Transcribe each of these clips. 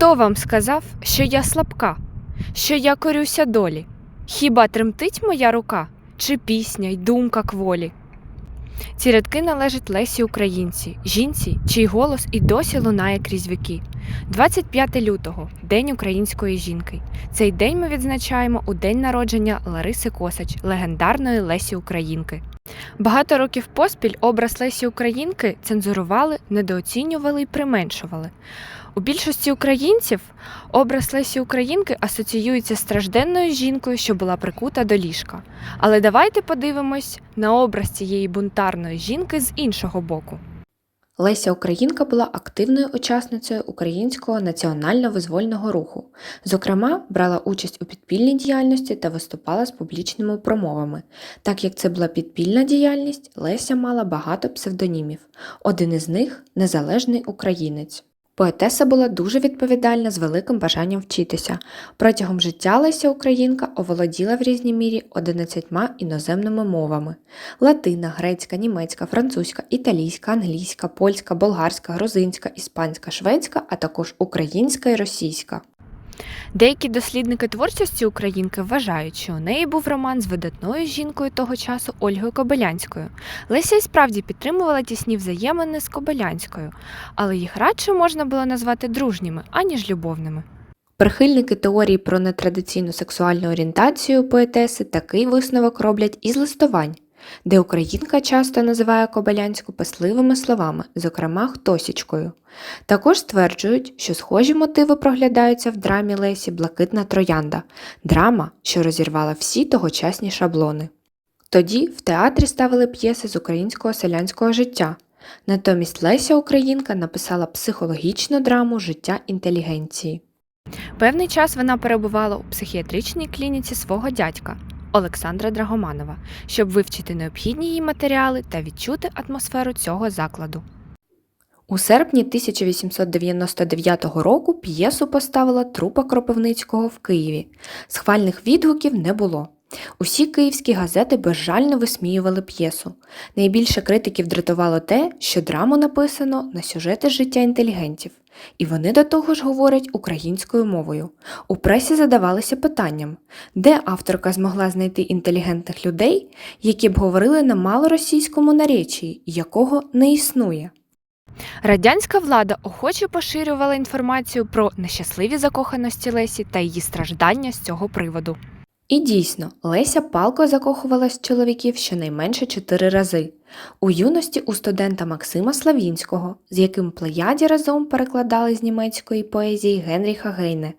Хто вам сказав, що я слабка, що я корюся долі? Хіба тремтить моя рука, чи пісня й думка кволі? Ці рядки належать Лесі Українці, жінці, чий голос і досі лунає крізь віки. 25 лютого День української жінки. Цей день ми відзначаємо у день народження Лариси Косач, легендарної Лесі Українки. Багато років поспіль образ Лесі Українки цензурували, недооцінювали і применшували. У більшості українців образ Лесі Українки асоціюється з стражденною жінкою, що була прикута до ліжка. Але давайте подивимось на образ цієї бунтарної жінки з іншого боку. Леся Українка була активною учасницею українського національно-визвольного руху. Зокрема, брала участь у підпільній діяльності та виступала з публічними промовами. Так як це була підпільна діяльність, Леся мала багато псевдонімів. Один із них незалежний українець. Поетеса була дуже відповідальна з великим бажанням вчитися. Протягом життя Леся Українка оволоділа в різній мірі 11 іноземними мовами: латина, грецька, німецька, французька, італійська, англійська, польська, болгарська, грузинська, іспанська, шведська, а також українська і російська. Деякі дослідники творчості українки вважають, що у неї був роман з видатною жінкою того часу Ольгою Кобилянською. Леся і справді підтримувала тісні взаємини з Кобилянською, але їх радше можна було назвати дружніми, аніж любовними. Прихильники теорії про нетрадиційну сексуальну орієнтацію поетеси такий висновок роблять із листувань, де українка часто називає Кобилянську писливими словами, зокрема хтосічкою. Також стверджують, що схожі мотиви проглядаються в драмі Лесі Блакитна троянда, драма, що розірвала всі тогочасні шаблони. Тоді в театрі ставили п'єси з українського селянського життя. Натомість Леся Українка написала психологічну драму життя інтелігенції. Певний час вона перебувала у психіатричній клініці свого дядька Олександра Драгоманова, щоб вивчити необхідні її матеріали та відчути атмосферу цього закладу. У серпні 1899 року п'єсу поставила трупа Кропивницького в Києві. Схвальних відгуків не було. Усі київські газети безжально висміювали п'єсу. Найбільше критиків дратувало те, що драму написано на сюжети життя інтелігентів, і вони до того ж говорять українською мовою. У пресі задавалися питанням, де авторка змогла знайти інтелігентних людей, які б говорили на малоросійському наречії, якого не існує. Радянська влада охоче поширювала інформацію про нещасливі закоханості Лесі та її страждання з цього приводу. І дійсно, Леся палко закохувалась в чоловіків щонайменше чотири рази. У юності у студента Максима Славінського, з яким плеяді разом перекладали з німецької поезії Генріха Гейне,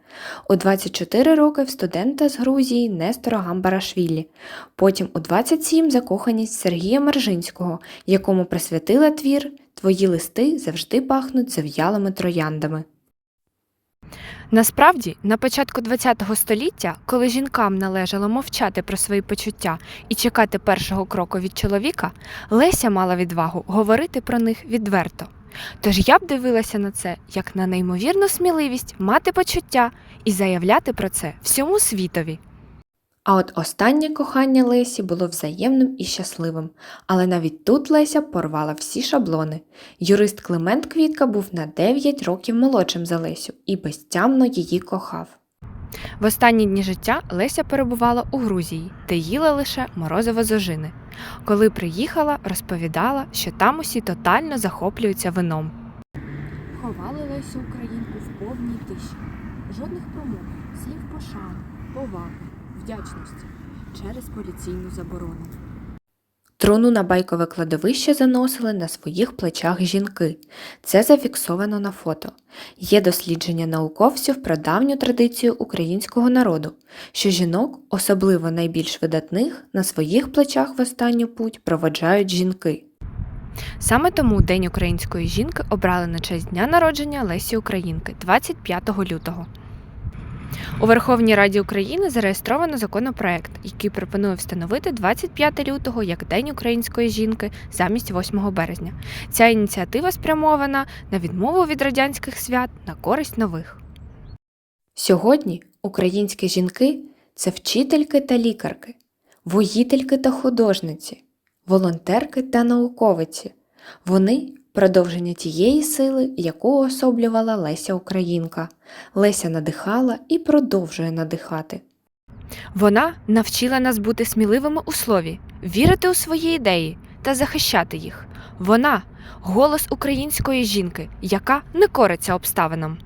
у 24 роки в студента з Грузії Нестора Гамбарашвілі, потім у 27 закоханість Сергія Мержинського, якому присвятила твір Твої листи завжди пахнуть зав'ялими трояндами. Насправді, на початку ХХ століття, коли жінкам належало мовчати про свої почуття і чекати першого кроку від чоловіка, Леся мала відвагу говорити про них відверто. Тож я б дивилася на це як на неймовірну сміливість мати почуття і заявляти про це всьому світові. А от останнє кохання Лесі було взаємним і щасливим, але навіть тут Леся порвала всі шаблони. Юрист Климент Квітка був на 9 років молодшим за Лесю і безтямно її кохав. В останні дні життя Леся перебувала у Грузії, де їла лише морозиво з ожини. Коли приїхала, розповідала, що там усі тотально захоплюються вином. Ховали Лесю Українку в повній тиші. Жодних промов, слів пошани, поваги, вдячності через поліційну заборону. Труну на байкове кладовище заносили на своїх плечах жінки. Це зафіксовано на фото. Є дослідження науковців про давню традицію українського народу, що жінок, особливо найбільш видатних, на своїх плечах в останню путь проводжають жінки. Саме тому День української жінки обрали на честь дня народження Лесі Українки 25 лютого. У Верховній Раді України зареєстровано законопроект, який пропонує встановити 25 лютого як День української жінки замість 8 березня. Ця ініціатива спрямована на відмову від радянських свят на користь нових. Сьогодні українські жінки це вчительки та лікарки, воїтельки та художниці, волонтерки та науковиці. Вони продовження тієї сили, яку особлювала Леся Українка. Леся надихала і продовжує надихати. Вона навчила нас бути сміливими у слові, вірити у свої ідеї та захищати їх. Вона голос української жінки, яка не кориться обставинам.